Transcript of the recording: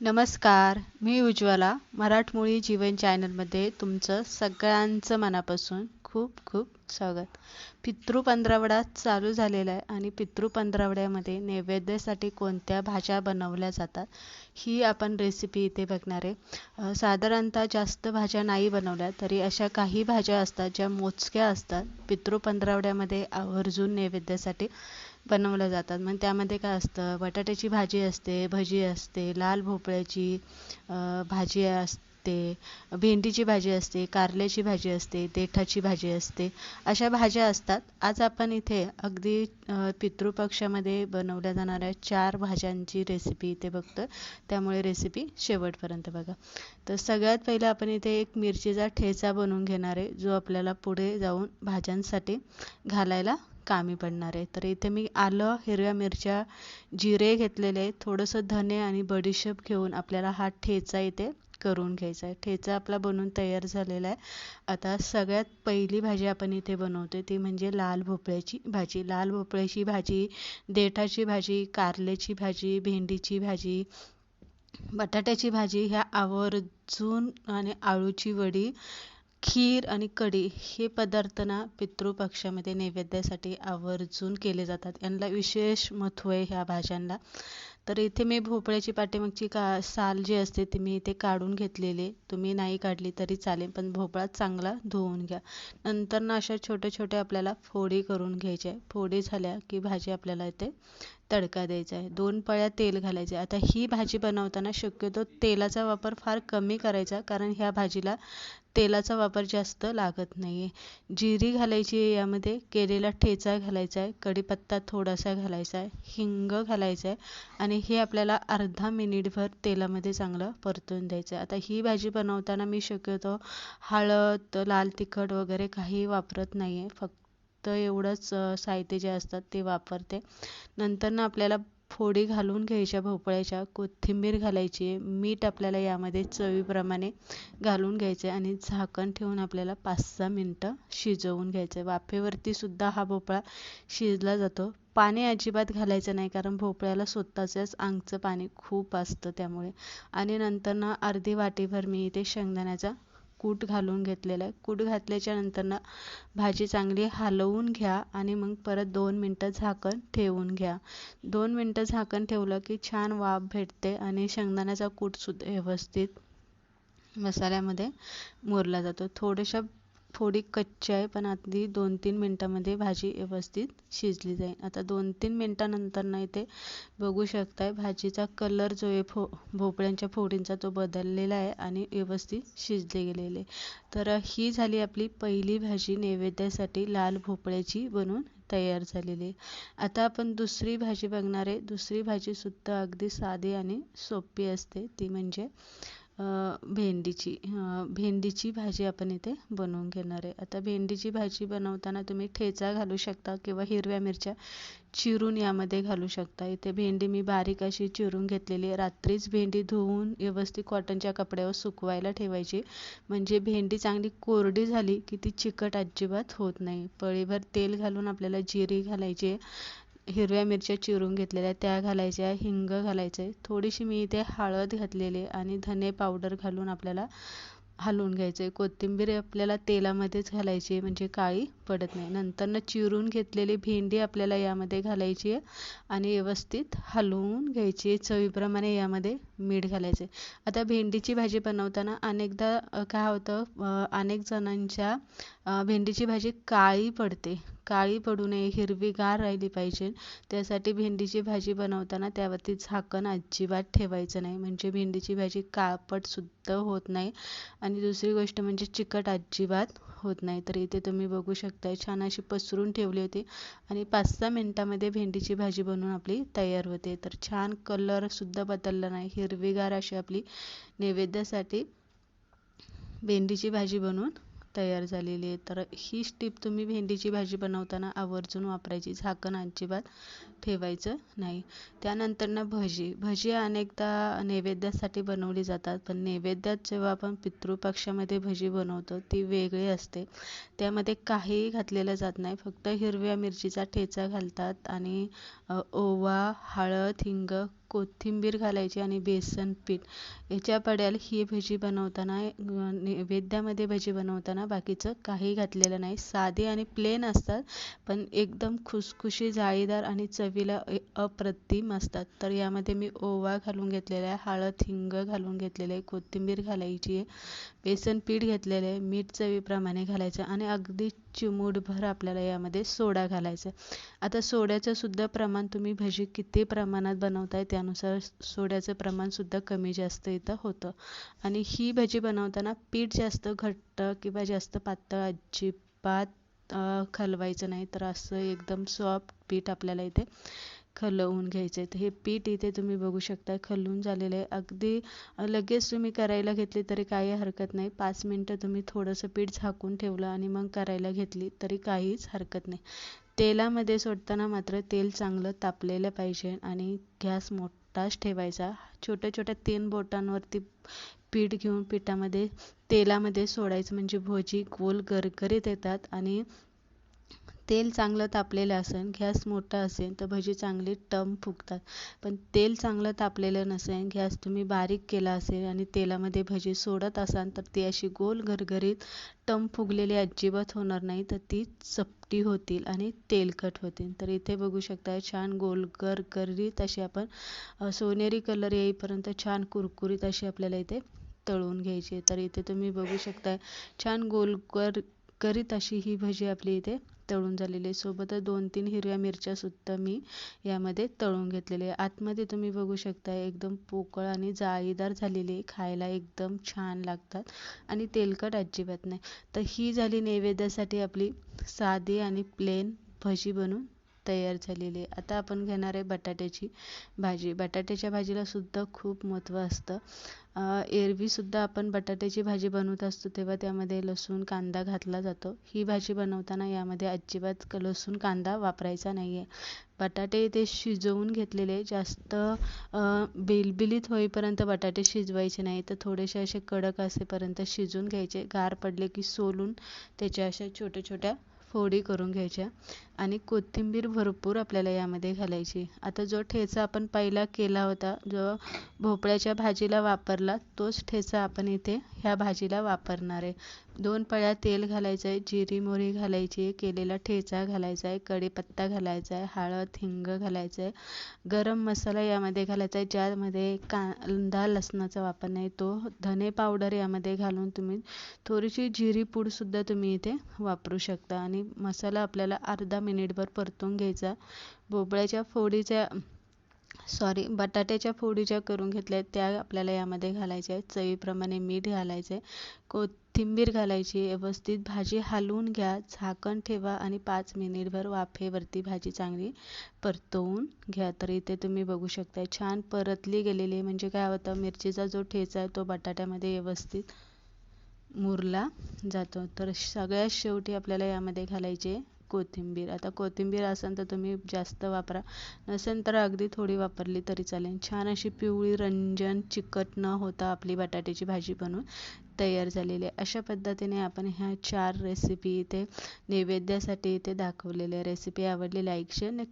नमस्कार मी उज्ज्वला मराठमोळी जीवन चॅनलमध्ये तुमचं सगळ्यांचं मनापासून खूप खूप स्वागत. पितृ पंधरवडा चालू झालेला आहे आणि पितृ पंधरवड्यामध्ये नैवेद्यासाठी कोणत्या भाज्या बनवल्या जातात ही आपण रेसिपी इथे बघणार आहे. साधारणतः जास्त भाज्या नाही बनवल्या तरी अशा काही भाज्या असतात ज्या मोजक्या असतात. पितृ पंधरवड्यामध्ये आवर्जून नैवेद्यासाठी बनवल्या जातात. मग त्यामध्ये काय असतं? बटाट्याची भाजी असते भजी असते लाल भोपळ्याची भाजी असते भेंडीची भाजी असते कारल्याची भाजी असते देठाची भाजी असते. अशा भाज्या असतात. आज आपण इथे अगदी पितृपक्षामध्ये बनवल्या जाणाऱ्या चार भाज्यांची रेसिपी इथे बघतो त्यामुळे रेसिपी शेवटपर्यंत बघा. तर सगळ्यात पहिलं आपण इथे एक मिरचीचा ठेचा बनवून घेणार आहे जो आपल्याला पुढे जाऊन भाज्यांसाठी घालायला कामी पडणार आहे. तर इथे मी आलं हिरव्या मिरच्या जिरे घेतलेले आहे थोडंसं धने आणि बडीशेप घेऊन आपल्याला हा ठेचा इथे करून घ्यायचा आहे. ठेचा आपला बनवून तयार झालेला आहे. आता सगळ्यात पहिली भाजी आपण इथे बनवतो ती म्हणजे लाल भोपळ्याची भाजी. लाल भोपळ्याची भाजी देठाची भाजी कारल्याची भाजी भेंडीची भाजी बटाट्याची भाजी ह्या आवर्जून आणि आळूची वडी खीर आणि कढी हे पदार्थ ना पितृपक्षामध्ये नैवेद्यासाठी आवर्जून केले जातात. यांना विशेष महत्त्व आहे ह्या भाज्यांना. तर इथे मी भोपळ्याची पाठीमागची का साल जी असते ती मी इथे काढून घेतलेली. तुम्ही नाही काढली तरी चालेल पण भोपळा चांगला धुवून घ्या. नंतर ना अशा छोट्या छोट्या आपल्याला फोडी करून घ्यायच्या. फोडी झाल्या की भाजी आपल्याला इथे तडका द्यायचा आहे. दोन पळ्या तेल घालायचे. आता ही भाजी बनवताना शक्यतो तेलाचा वापर फार कमी करायचा कारण ह्या भाजीला तेलाचा वापर जास्त लागत नाही आहे जिरी घालायची आहे यामध्ये केलेला ठेचा घालायचा आहे कढीपत्ता थोडासा घालायचा आहे हिंग घालायचं आहे आणि हे आपल्याला अर्धा मिनिटभर तेलामध्ये चांगलं परतून द्यायचं आहे. आता ही भाजी बनवताना मी शक्यतो हळद लाल तिखट वगैरे काही वापरत नाही आहे फक्त एवढंच साहित्य जे असतात ते वापरते. नंतर ना आपल्याला फोडी घालून घ्यायच्या भोपळ्याच्या कोथिंबीर घालायची आहे मीठ आपल्याला यामध्ये चवीप्रमाणे घालून घ्यायचं आहे आणि झाकण ठेवून आपल्याला पाच सहा मिनटं शिजवून घ्यायचं. आहे वाफेवरती सुद्धा हा भोपळा शिजला जातो. पाणी अजिबात घालायचं नाही कारण भोपळ्याला स्वतःच्याच अंगचं पाणी खूप असतं त्यामुळे. आणि नंतर ना अर्धी वाटीभर मी इथे शेंगदाण्याचा कूट घालून घेतलेलं आहे. कूट घातल्याच्या नंतरनं भाजी चांगली हलवून घ्या आणि मग परत दोन मिनटं झाकण ठेवून घ्या. दोन मिनटं झाकण ठेवलं की छान वाफ भेटते आणि शेंगदाण्याचा कूटसुद्धा व्यवस्थित मसाल्यामध्ये मुरला जातो. थोड्याशा थोडी कच्ची आहे पण अगदी दोन तीन मिनटामध्ये भाजी व्यवस्थित शिजली जाईल. आता दोन तीन मिनटानंतर ना इथे बघू शकताय भाजीचा कलर जो आहे फो भोपळ्यांच्या फोडींचा तो बदललेला आहे आणि व्यवस्थित शिजले गेलेले. तर ही झाली आपली पहिली भाजी नैवेद्यासाठी लाल भोपळ्याची बनवून तयार झालेली आता आपण दुसरी भाजी बघणार आहे. दुसरी भाजीसुद्धा अगदी साधी आणि सोपी असते. ती म्हणजे भेंडीची भेंडीची भाजी आपण इथे बनवून घेणार आहे. आता भेंडीची भाजी बनवताना तुम्ही ठेचा घालू शकता किंवा हिरव्या मिरच्या चिरून यामध्ये घालू शकता. इथे भेंडी मी बारीक अशी चिरून घेतलेली आहे. रात्रीच भेंडी धुवून व्यवस्थित कॉटनच्या कपड्यावर सुकवायला ठेवायची. म्हणजे भेंडी चांगली कोरडी झाली की ती चिकट अजिबात होत नाही. पळीभर तेल घालून आपल्याला जिरी घालायची. हिरव्या मिरच्या चिरून घेतलेल्या त्या घालायच्या हिंग घालायचं. आहे थोडीशी मी इथे हळद घातलेली आणि धने पावडर घालून आपल्याला हलवून घ्यायचं. आहे कोथिंबीर आपल्याला तेलामध्येच घालायची आहे म्हणजे काळी पडत नाही. नंतरनं चिरून घेतलेली भेंडी आपल्याला यामध्ये घालायची आहे आणि व्यवस्थित हलवून घ्यायची. आहे चवीप्रमाणे यामध्ये मीठ घालायचे. आता भेंडीची भाजी बनवताना अनेकदा काय होतं अनेक जणांच्या भेंडीची भाजी काळी पडते. काळी पडू नये हिरवीगार राहिली पाहिजे. त्यासाठी भेंडीची भाजी बनवताना त्यावरती झाकण अजिबात ठेवायचं नाही. म्हणजे भेंडीची भाजी काळपटसुद्धा होत नाही. आणि दुसरी गोष्ट म्हणजे चिकट अजिबात होत नाही. तर इथे तुम्ही बघू शकता छान अशी पसरून ठेवली होती. आणि पाच सहा मिनटामध्ये भेंडीची भाजी बनवून आपली तयार होते. तर छान कलरसुद्धा बदलला नाही. हिरवीगार अशी आपली नैवेद्यासाठी भेंडीची भाजी बनवून तयार झालेली आहे. तर ही स्टीप तुम्ही भेंडीची भाजी बनवताना आवर्जून वापरायची. झाकण अजिबात ठेवायचं नाही. त्यानंतर ना भजी. भजी अनेकदा नैवेद्यासाठी बनवली जातात पण नैवेद्यात जेव्हा आपण पितृपक्षामध्ये भजी बनवतो ती वेगळी असते. त्यामध्ये काहीही घातलेलं जात नाही. फक्त हिरव्या मिरचीचा ठेचा घालतात आणि ओवा हळद हिंग कोथिंबीर घालायची आणि बेसन पीठ. याच्या पड्याल ही भजी बनवताना नैवेद्यामध्ये भजी बनवताना बाकीचं काही घातलेलं नाही. साधी आणि प्लेन असतात पण एकदम खुसखुशी जाळीदार आणि चवीला अप्रतिम असतात. तर यामध्ये मी ओवा घालून घेतलेला आहे हळद हिंग घालून घेतलेलं आहे कोथिंबीर घालायची आहे बेसन पीठ घेतलेलं आहे मीठ चवीप्रमाणे घालायचं आणि अगदी चिमूटभर आपल्याला यामध्ये सोडा घालायचा आता सोड्याचं सुद्धा प्रमाण तुम्ही भजी किती प्रमाणात बनवताय त्यानुसार सोड्याचं प्रमाणसुद्धा कमी जास्त इथं होतं. आणि ही भजी बनवताना पीठ जास्त घट्ट किंवा जास्त पातळ अजिबात खलवायचं नाही. तर असं एकदम सॉफ्ट पीठ आपल्याला इथे खलवून घ्यायचे. आहेत हे पीठ इथे तुम्ही बघू शकता खलवून झालेलं आहे. अगदी लगेच तुम्ही करायला घेतली तरी काही हरकत नाही. पाच मिनटं तुम्ही थोडंसं पीठ झाकून ठेवलं आणि मग करायला घेतली तरी काहीच हरकत नाही. तेलामध्ये सोडताना मात्र तेल चांगलं तापलेलं पाहिजे आणि गॅस मोठाच ठेवायचा. छोट्या छोट्या तीन बोटांवरती पीठ घेऊन पिठामध्ये तेलामध्ये सोडायचं म्हणजे भजी गोल गरगरीत येतात आणि तेल चांगलं तापलेलं असेल गॅस मोठा असेल तर भजी चांगली टम फुगतात. पण तेल चांगलं तापलेलं नसेल गॅस तुम्ही बारीक केला असेल आणि तेलामध्ये भजी सोडत असाल तर ती अशी गोल घरघरीत टम फुगलेली अजिबात होणार नाही तर ती चपटी होतील आणि तेलकट होतील. तर इथे बघू शकता छान गोल गरगरीत अशी आपण सोनेरी कलर येईपर्यंत छान कुरकुरीत अशी आपल्याला इथे तळून घ्यायची तर इथे तुम्ही बघू शकता छान गोल करीत अशी ही भजी आपली इथे तळून झालेली. आहे सोबतच दोन तीन हिरव्या मिरच्या सुद्धा मी यामध्ये तळून घेतलेले. आहे आतमध्ये तुम्ही बघू शकता एकदम पोकळ आणि जाळीदार झालेली. खायला एकदम छान लागतात आणि तेलकट अजिबात नाही. तर ही झाली नैवेद्यासाठी आपली साधी आणि प्लेन भजी बनून तयार झालेली आहे. आता आपण घेणार आहे बटाट्याची भाजी. बटाट्याच्या भाजीला सुद्धा खूप महत्त्व असतं. एरवीसुद्धा आपण बटाट्याची भाजी बनवत असतो तेव्हा त्यामध्ये लसूण कांदा घातला जातो. ही भाजी बनवताना यामध्ये अजिबात लसूण कांदा वापरायचा नाही आहे बटाटे ते शिजवून घेतलेले जास्त बिलबिलीत होईपर्यंत बटाटे शिजवायचे नाही. तर थोडेसे असे कडक असेपर्यंत शिजून घ्यायचे. गार पडले की सोलून त्याच्या अशा छोट्या छोट्या फोडी करून घ्यायच्या आणि कोथिंबीर भरपूर आपल्याला यामध्ये घालायची. आता जो ठेचा आपण पहिला केला होता जो भोपळ्याच्या भाजीला वापरला तोच ठेचा आपण इथे ह्या भाजीला वापरणार आहे. दोन पळ्या तेल घालायचं आहे जिरी मोहरी घालायची आहे केलेला ठेचा घालायचा आहे कढीपत्ता घालायचा आहे हळद हिंग घालायचं आहे गरम मसाला यामध्ये घालायचा आहे ज्यामध्ये कांदा लसणाचा वापर नाही तो धने पावडर यामध्ये घालून तुम्ही थोडीशी जिरी पूडसुद्धा तुम्ही इथे वापरू शकता. आणि आणि मसाला आपल्याला अर्धा मिनिटभर परतून घ्यायचा. भोपळ्याच्या फोडीच्या सॉरी बटाट्याच्या फोडी ज्या करून घेतल्या त्या आपल्याला यामध्ये घालायच्या. आहेत चवीप्रमाणे मीठ घालायचं. आहे कोथिंबीर घालायची. व्यवस्थित भाजी हलवून घ्या. झाकण ठेवा आणि पाच मिनिटभर वाफेवरती भाजी चांगली परतवून घ्या. तर इथे तुम्ही बघू शकता छान परतली गेलेली म्हणजे काय होतं मिरचीचा जो ठेचा आहे तो बटाट्यामध्ये व्यवस्थित मुरला जातो. तर सगळ्यात शेवटी आपल्याला यामध्ये घालायचे कोथिंबीर. आता कोथिंबीर असेल तर तुम्ही जास्त वापरा. नसेल तर अगदी थोडी वापरली तरी चालेल. छान अशी पिवळी रंजन चिकट न होता आपली बटाट्याची भाजी बनवून तयार झालेली आहे. अशा पद्धतीने आपण ह्या चार रेसिपी इथे नैवेद्यासाठी इथे दाखवलेल्या रेसिपी आवडली लाईक शेअर नक्की